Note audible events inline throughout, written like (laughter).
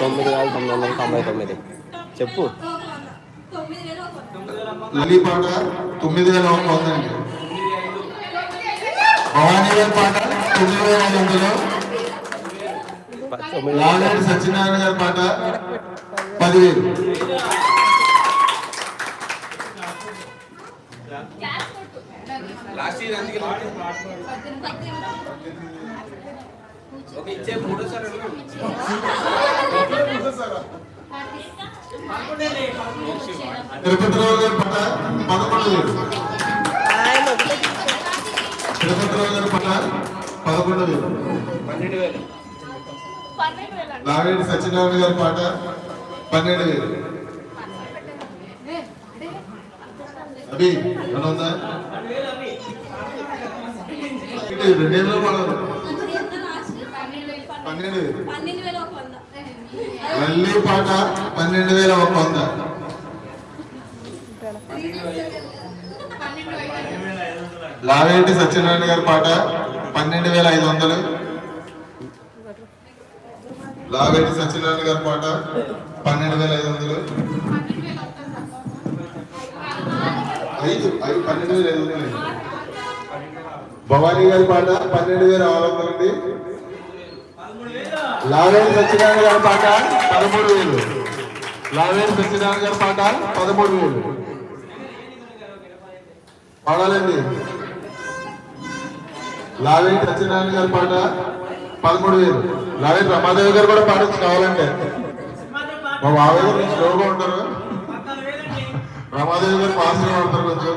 తొమ్మిది వేల తొమ్మిది వందల తొంభై తొమ్మిది. చెప్పు. లలి పాట తొమ్మిది వేల ఒక వందండి భవానీ గారి పాట తొమ్మిది వేల ఐదు వందలు. లాలేడు సత్యనారాయణ గారి పాట పదివేలు. తిరుపతిరావు గారి పాట పదకొండు వేలు. తిరుపతిరావు గారి పాట పదకొండు వేలు. లావేటి సత్యనారాయణ గారి పాట పన్నెండు వేలు. అభి ఇది రెండేళ్ళు పడదు పన్నెండు లల్లి పాట పన్నెండు వేల ఒక వంద. లావేటి సత్యనారాయణ గారి పాట? పన్నెండు వేల ఐదు వందలు. లావేటి సత్యనారాయణ గారి పాట? పన్నెండు వేల ఐదు వందలు. ఐదు ఐదు పన్నెండు వేల ఐదు వందలు. భవానీ గారి పాట పన్నెండు వేల ఆరు వందలు లావేటి సత్యనారాయణ గారి పాట పదమూడు వేలు. లావేటి సత్యనారాయణ గారి పాట పదమూడు వేలు. పాడాలండి. లావేటి సత్యనారాయణ గారి పాట పదమూడు వేలు. లావేటి రమాదేవి గారు కూడా పాడచ్చు కావాలంటే. మా బాబాయ్ గారు స్లోగా ఉంటారు. రమాదేవి గారు ఫాస్ట్గా పడతారు కొంచెం.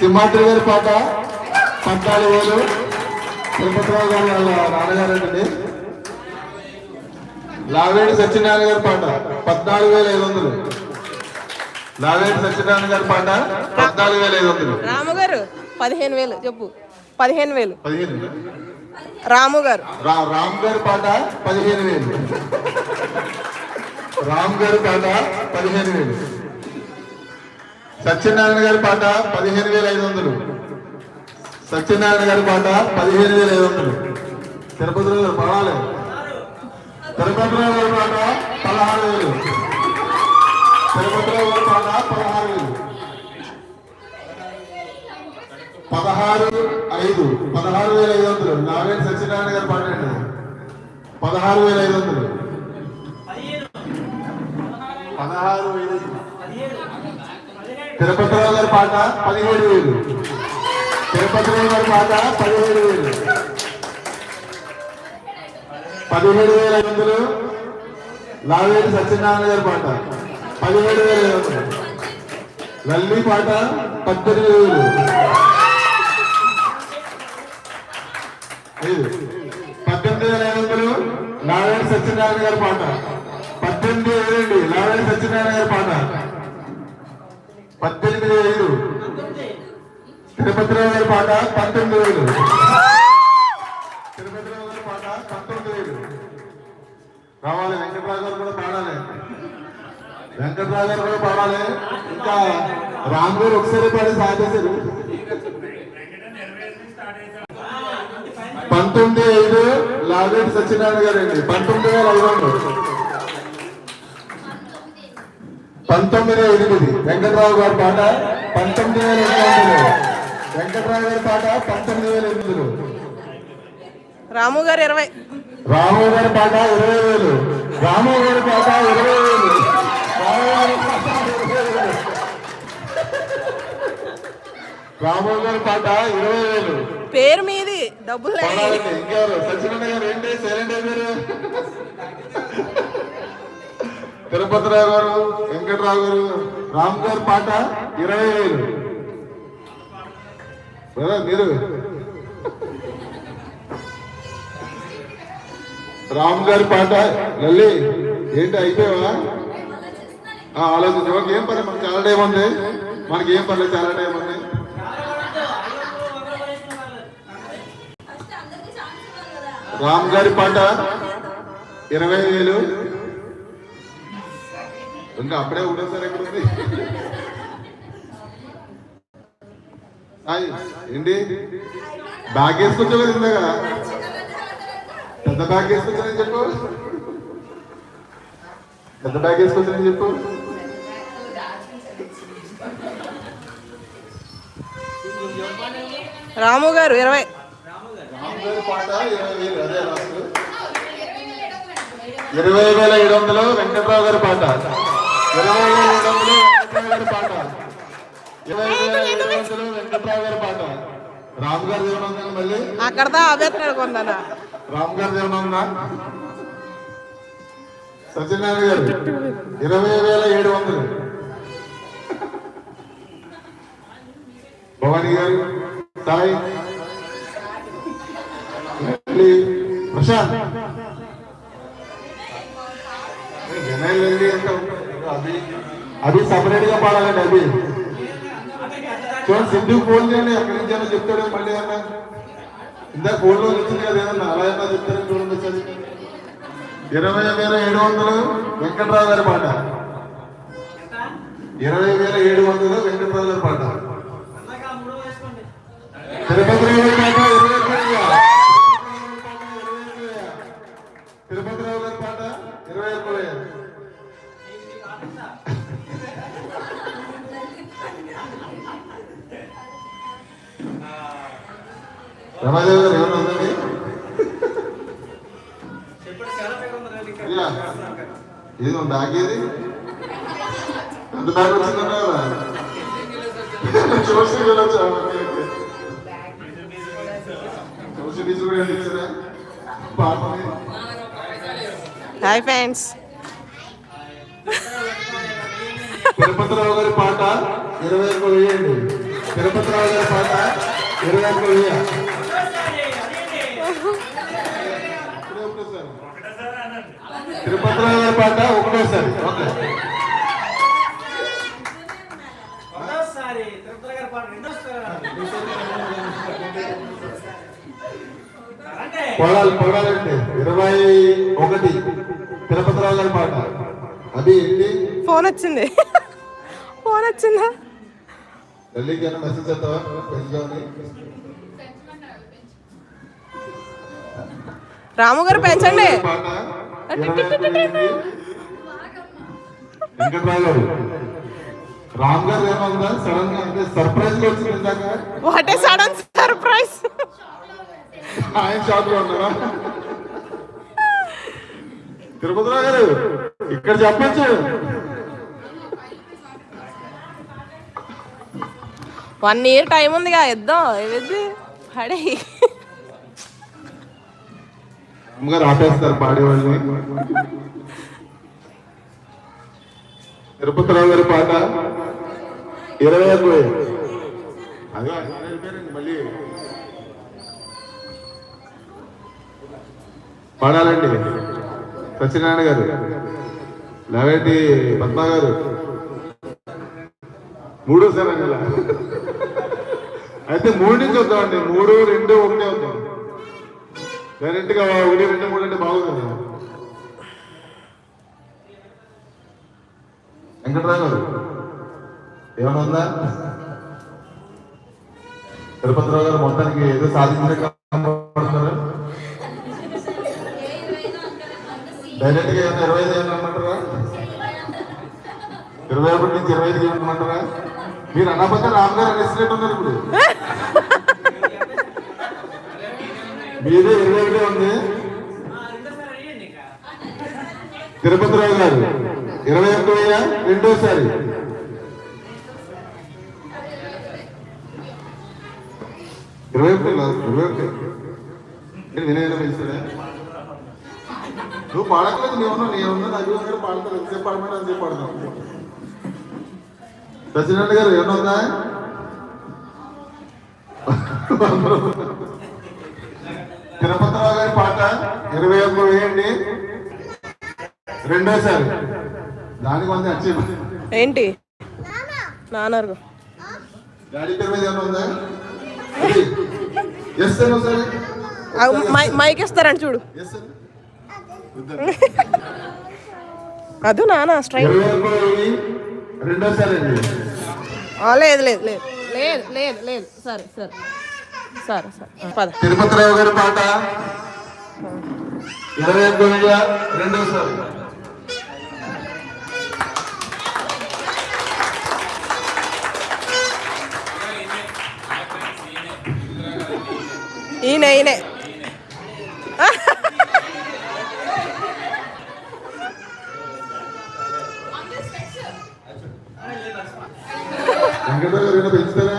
సింహాద్రి. గారి పాట పద్నాలుగు వేలు. తిరుపతిరావు గారు వాళ్ళ నాన్నగారు అండి లావేడి సత్యనారాయణ గారి పాట పద్నాలుగు వేల ఐదు వందలు. లావేడి సత్యనారాయణ గారి పాట పద్నాలుగు వేల ఐదు వందలు. రాము గారు పదిహేను వేలు చెప్పు. పదిహేను వేలు. పదిహేను రాము గారు రా రామ్ గారి పాట పదిహేను వేలు. రామ్ గారి పాట పదిహేను వేలు. సత్యనారాయణ గారి పాట పదిహేను వేల ఐదు వందలు. సత్యనారాయణ గారి పాట పదిహేను వేల ఐదు వందలు. తిరుపతిలో పడాలి తిరుపతిలో గారి పాట? పదహారు వేలు. తిరుపతిలో గారి పాట? పదహారు వేలు. పదహారు ఐదు. పదహారు వేల ఐదు వందలు. నారాయణ సత్యనారాయణ గారి పాట అండి పదహారు వేల ఐదు వందలు. పదహారు ఐదు తిరుపతిరావు గారి పాట పదిహేడు వేలు. తిరుపతిరావు గారి పాట పదిహేడు వేలు. పదిహేడు వేల ఐదు వందలు. లావేటి సత్యనారాయణ గారి పాట పదిహేడు వేల ఐదు వందలు. లల్లి పాట పద్దెనిమిది వేలు. పద్దెనిమిది వేల ఐదు వందలు. లావేటి సత్యనారాయణ గారి పాట పద్దెనిమిది వేలండి లావేటి సత్యనారాయణ గారి పాట పద్దెనిమిది ఐదు తిరుపతిరావు గారి పాట పంతొమ్మిది వేలు. తిరుపతిరావు గారి పాట పంతొమ్మిది వేలు. రావాలి వెంకటరావు గారు కూడా పాడాలి. వెంకటరావు గారు కూడా పాడాలి. ఇంకా రామ్ గారు ఒకసారి పాడి సాధేశారు పంతొమ్మిది ఐదు లాగేట్ సత్యనారాయణ గారు అండి. పంతొమ్మిది వేల ఐదు వందలు. పంతొమ్మిది ఎనిమిది. వెంకటరావు గారి పాట పంతొమ్మిది వేల ఎనిమిది వందలు. వెంకటరావు గారి పాట పంతొమ్మిది వేల ఎనిమిదిలు రాము గారు ఇరవై. రాము గారి పాట ఇరవై వేలు. రాము గారి పాట ఇరవై వేలు. రాము గారి పాట ఇరవై వేలు. పేరు మీది డబ్బులు ఇంకెవరు? సత్యనారాయణ గారు ఏంటి? సైలెంట్ అయిపోయారు తిరుపతిరావు గారు వెంకటరావు గారు రామ్ గారి పాట ఇరవై వేలు మీరు? రామ్ గారి పాట లల్లి ఏంటి అయిపోయావా? ఆ, ఆలోచించు ఓకే ఏం పర్లేదు మనకి చాలా టైం ఉంది. మనకి ఏం పర్లేదు చాలా టైం ఉంది. రామ్ గారి పాట ఇరవై వేలు ఇంకా అప్పుడే ఒకటోసారి ఎక్కడ ఉంది హాయ్ ఏంటి? బ్యాగ్ వేసుకొచ్చావు కదా ఇందాక పెద్ద బ్యాగ్ వేసుకొచ్చానని చెప్పు. పెద్ద బ్యాగ్ వేసుకొచ్చానని చెప్పు. రాము గారు ఇరవై. ఇరవై వేల ఏడు వందలు వెంకట్రావు గారి పాట. ఇరవై వేల ఏడు వందలు వెంకట్రావు గారి పాట ఇరవై వేల ఏడు వందలు వెంకట్రావు గారి పాట రామ్ గారి ఏమైనా ఉందా మళ్ళీ అక్కడదా అభ్యర్థి కొందనా రామ్ గారి ఏమైనా ఉందా సత్యనారాయణ గారు ఇరవై వేల ఏడు వందలు భవానీ గారు సాయి మళ్ళీ ప్రశాంత్ అభి సపరేట్గా పాడాలండి అభి చూడండి సింధు ఫోన్ చేయండి ఎక్కడి నుంచి అయినా చెప్తాడు మళ్ళీ అన్న ఇందాక ఫోన్లో వచ్చింది కదా ఏమన్నా అలా ఏమన్నా చెప్తారని చూడండి ఒకసారి. ఇరవై వేల ఏడు వందలు వెంకట్రావు గారి పాట. ఇరవై వేల ఏడు వందలు వెంకట్రావు గారి పాట. తిరుపతి రమాదేవి గారు ఏమన్నా ఉందండి. ఏది ఉంది బ్యాగ్ ఏది? అంత బ్యాగ్ వచ్చిందన్నా కదా? చూసి వెళ్ళొచ్చా? బీచ్ కూడా ఏమైనా ఇచ్చారా హాయ్ ఫ్రెండ్స్. తిరుపతిరావు గారి పాట ఇరవై ఒక్క వేయండి తిరుపతిరావు గారి పాట ఇరవై ఒక్క వెయ్యి ఇప్పుడే ఒకటోసారి. తిరుపతిరావు గారి పాట? ఒకటోసారి. పొలాలు పొలాలండి ఇరవై ఒకటి. తిరుపతిరావు గారి పాట? అది ఏంటి? ఫోన్ వచ్చింది. ఫోన్ వచ్చిందా? ఢిల్లీకి మెసేజ్ చేస్తావా? గా వచ్చింది ఇందాక. వాట్ ఏ సడన్ సర్ప్రైజ్ ఆయన షాప్లో ఉన్నారా? తిరుపతిరావు గారు ఇక్కడ చెప్పచ్చు. వన్ ఇయర్ టైం ఉందిగా ఇద్దాం. ఏది హడే అమ్మగారు ఆపేస్తారు పాడేవాళ్ళని తిరుపతిరావు గారి పాట ఇరవై ఐదు అదే మళ్ళీ. పాడాలండి. సత్యనారాయణ గారు. లేవేటి పద్మా గారు. మూడో సార్ అయితే మూడు నుంచి వద్దామండి. మూడు రెండు ఒకటే వద్దాం. డైరెక్ట్గా ఒకటి రెండు మూడు అంటే బాగుంది. వెంకటరావు గారు ఏమైనా ఉందా? తిరుపతిరావు గారు మొత్తానికి ఏదో సాధించిన డైరెక్ట్గా ఏమైనా ఇరవై ఐదు ఏమైనా ఇరవై ఒకటి నుంచి ఇరవై ఐదు ఏమన్నమాటారా మీరు అన్నపోతే రామ్ గారు అనేసినట్టు ఉన్నారు ఇప్పుడు. (laughs) మీదే ఇరవై ఒకటి ఉంది రెండోసారి అయ్యండి ఇంకా తిరుపతిరావు గారు ఇరవై ఒక్క వెయ్య రెండోసారి ఇరవై ఒకటి కాదు, ఇరవై ఒకటి నేను వినయన పిలిచాడా నువ్వు పాడట్లేదు నీవున్నా నీవున్నా నవ్వు గారు పాడతారు ఎంతసేపు పాడమంటే అంతసేపు పాడతాం. సత్యనారాయణ గారు ఏమన్నా తిరుపతిరావు గారి పాట ఇరవై ఒక్క వేయండి. రెండోసారి. దానికి వంద ఏంటి? నాన్నరు డాడీ పేరు మీద ఏమైనా ఉందా? ఎస్ సార్ ఒకసారి. మైక్ ఇస్తారండి చూడు. అదు ఒక్క వెయ్యి రెండోసారి లేదు లేదు లేదు. లేదు లేదు లేదు. సరే సరే. సరే సరే. ఆ, పద. తిరుపతిరావు గారి పాట. ఇరవై ఎనిమిది రెండోసారి ఈయన ఈయనే వెంకటరావు గారు ఏమైనా పెంచుతారా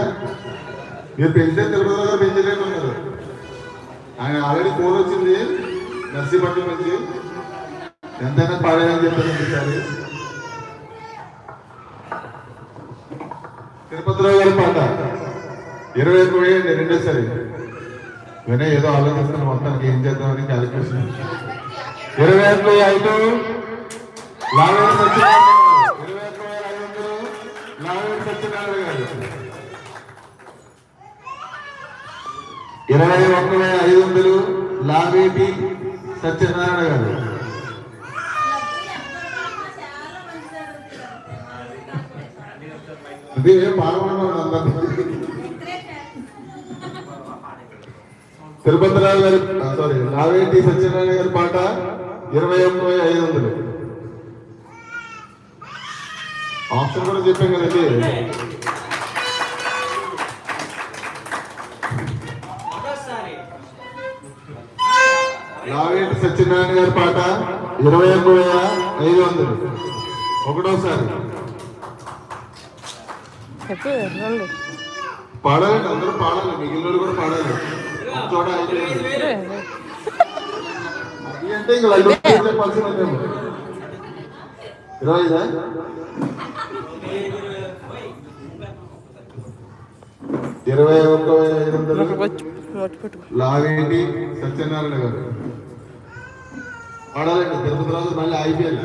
మీరు పెంచితే తిరుపతిరావు గారు పెంచలేదు ఉన్నారు ఆయన ఆల్రెడీ ఫోన్ వచ్చింది నర్సీపట్నం నుంచి. ఎంతైనా పాడేదని చెప్పారు ఈసారి తిరుపతిలో గారి పాట. ఇరవై ఒకటి వేయండి రెండోసారి. వినే ఏదో ఆలోచిస్తున్న మొత్తానికి ఏం చేద్దామని క్యాలిక్యులేషన్ ఇరవై ఒకటి ఐదు. లావేరు సత్యనారాయణ గారు. ఇరవై ఒకటి ఐదు వందలు. లావేరు సత్యనారాయణ గారు. ఇరవై ఒక్క వేల ఐదు వందలు లావేటి సత్యనారాయణ గారు. ఇది తిరుపతిరావు గారి సారీ లావేటి సత్యనారాయణ గారి పాట ఇరవై ఒక్క వేల ఐదు వందలు. ఆప్షన్ కూడా చెప్పాం కదండి. లావేటి సత్యనారాయణ గారి పాట ఇరవై ఒక్క వేల ఐదు వందలు. ఒకటోసారి. పాడాలండి అందరూ పాడాలి మిగిలిన కూడా పాడాలి. చోట. అది అంటే ఇంకా లైవ్ ఇరవై ఐదా? ఇరవై ఒక్క వేల ఐదు వందలు. లావేటి సత్యనారాయణ గారు. పాడాలండి. తిరుపతి రాజు మళ్ళీ ఐపీఎల్.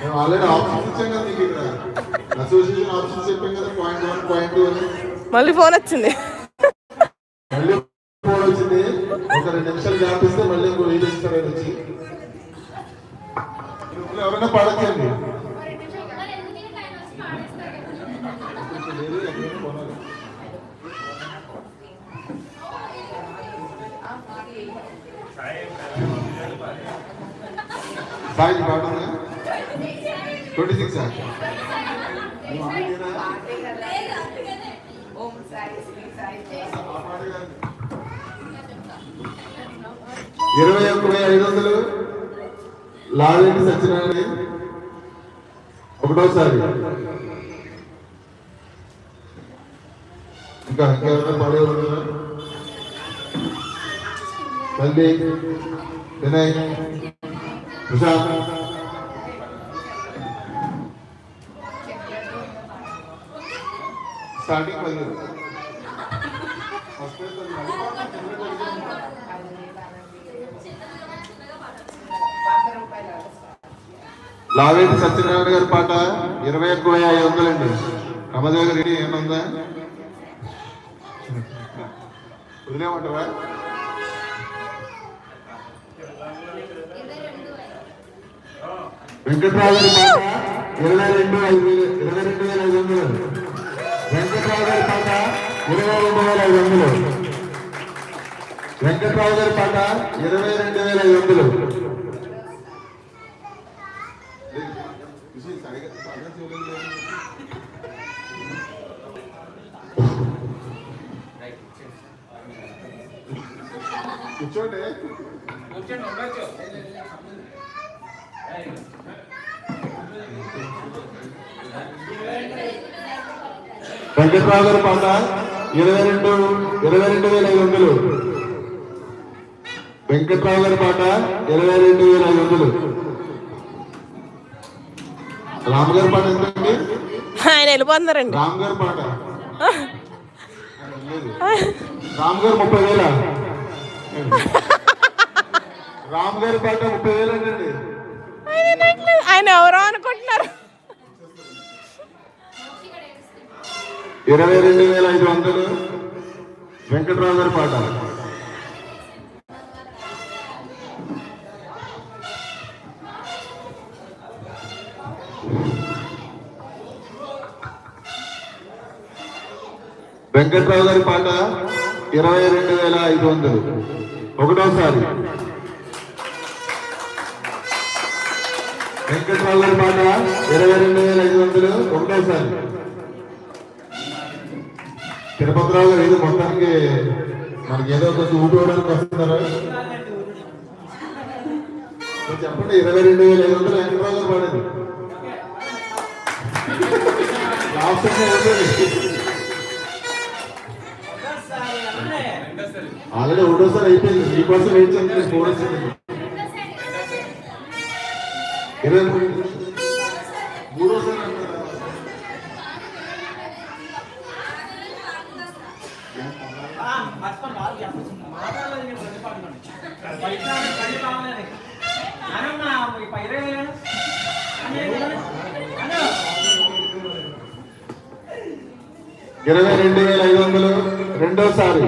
మేము ఆల్రెడీ ఆప్షన్స్ ఇచ్చాం కదా మీకు ఇక్కడ. అసోసియేషన్ ఆప్షన్స్ చెప్పాం కదా పాయింట్ వన్ పాయింట్ టూ అని. మళ్ళీ ఫోన్ వచ్చింది. మళ్ళీ ఫోన్ వచ్చింది. ఒక రెండు నిమిషాలు గ్యాప్ ఇస్తే మళ్ళీ ఇంకో వీడియో ఇస్తారు వచ్చి. ఎవరైనా పాడచ్చండి మరి ఎందుకు టైం వచ్చి పాడేస్తారు లేదు, ఎక్కడైనా కొనాలి. సాయి పాట ట్వంటీ సిక్స్ ఇరవై ఒక్క వెయ్యి ఐదు వందలు. లావేటి సత్యనారాయణ. ఒకటోసారి. ఇంకా ఇంకెవరైనా పడే ఉన్నారా మళ్ళీ వినయ్ ప్రశాంత్ స్టార్టింగ్ మళ్ళీ ఫస్ట్ లావేటి సత్యనారాయణ గారి పాట ఇరవై ఒక్క వెయ్యి ఐదు వందలండి రమదేవ్ గారి ఏమన్నా వదిలేమంటావా వెంకట్రావు గారి పాట ఇరవై రెండు ఐదు వేలు ఇరవై రెండు వేల ఐదు వందలు. వెంకట్రావు గారి పాట ఇరవై రెండు వేల ఐదు వందలు. వెంకట్రావు గారి పాట ఇరవై రెండు వేల ఐదు వందలు. కూర్చోండి. వెంకట్రావు గారి పాట ఇరవై రెండు ఇరవై రెండు వేల ఐదు వందలు. వెంకట్రావు గారి పాట ఇరవై రెండు వేల ఐదు వందలు. రామ్ గారి పాట ఎంతండి? ఆయన వెళ్ళిపోతున్నారండి. రామ్ గారి పాట. (laughs) రామ్ గారు ముప్పై వేల. రామ్ గారి పాట ముప్పై వేలు అండి. ఆయన ఎవరో అనుకుంటున్నారు. ఇరవై రెండు వేల ఐదు వందలు వెంకట్రావు గారి పాట. వెంకట్రావు గారి పాట ఇరవై రెండు వేల ఐదు వందలు. ఒకటోసారి. వెంకట్రావు గారి పాట ఇరవై రెండు వేల ఐదు వందలు. ఒకటోసారి. తిరుపతిరావు గారు ఏదో మొత్తానికి మనకి ఏదో కొంచెం ఊపివడానికి వస్తున్నారా? చెప్పండి ఇరవై రెండు వేల ఐదు వందలు వెంకట్రావు గారు పాడేది లాస్ట్ ఒకసారి అంటే ఆల్రెడీ ఒకటోసారి అయిపోయింది. మీకోసం వెయిట్ చేయండి ఫోన్ వచ్చింది ఇరవై మూడు ఇరవై రెండు వేల ఐదు వందలు. రెండోసారి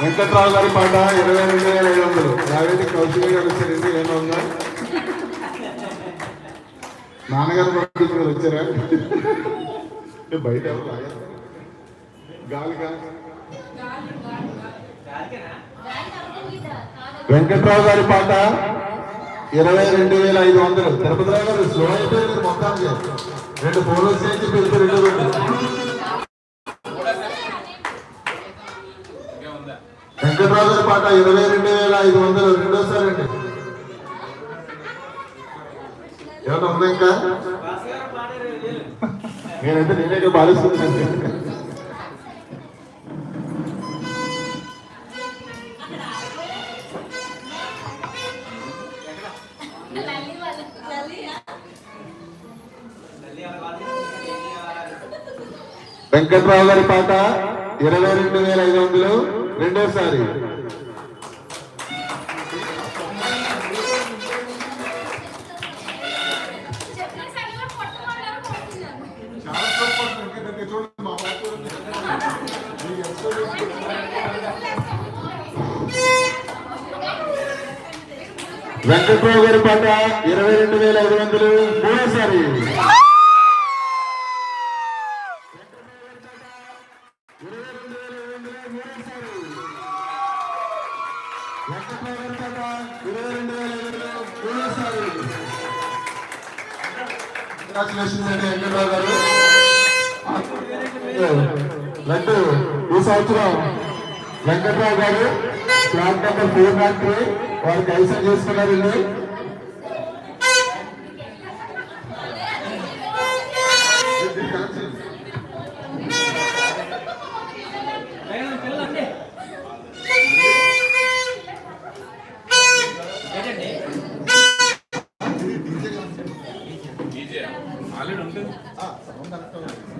వెంకట్రావు గారి పాట ఇరవై రెండు వేల ఐదు వందలు. యాభై కౌశల్య గారు వచ్చారండి ఏమో ఉందా? నాన్నగారు పంపించి వచ్చారా? బయట ఎవరు వెంకట్రావు గారి పాట ఇరవై రెండు వేల ఐదు వందలు. తిరుపతిరావు గారు స్లో అయిపోయింది మొత్తానికి. రెండు ఫోన్లు చేసి పెళ్ళి రెండు వెంకట్రావు గారి పాట ఇరవై రెండు వేల ఐదు వందలు. రెండోసారి అండి. ఏమన్నా ఉందా ఇంకా. నేనైతే నేనే భావిస్తున్నాను వెంకట్రావు గారి పాట ఇరవై రెండు వేల ఐదు వందలు రెండోసారి. వెంకట్రావు గారి పాట ఇరవై రెండు వేల ఐదు వందలు మూడోసారి. కంగ్రాచులేషన్స్ అండి వెంకట్రావు గారు. లడ్డు ఈ సంవత్సరం వెంకట్రావు గారు plot number four not three వారికి కైసం చేసుకున్నారండి.